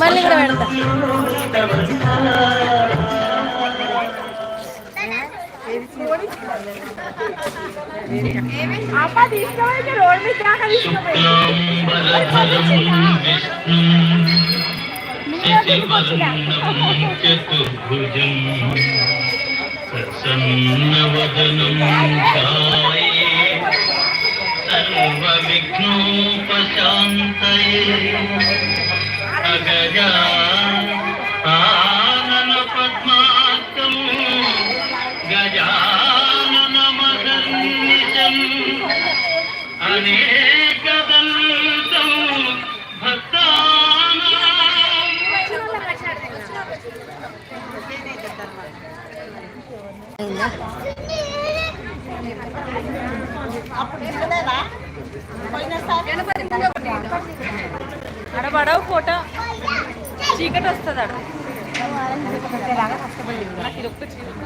మళ్ళీ కూడా పెడతా అమ్మ తీసుకుపోయి రోడ్ మీద దాకా తీసుకుపోయి శుక్లాంబరధరం విష్ణుం శశివర్ణం చతుర్భుజం ప్రసన్నవదనం ఆనన పద్మాస్తం గజానన పడవు ఫోటో. చీకటి వస్తుంది అక్కడ నాకు ఇది ఒక్క చీకటి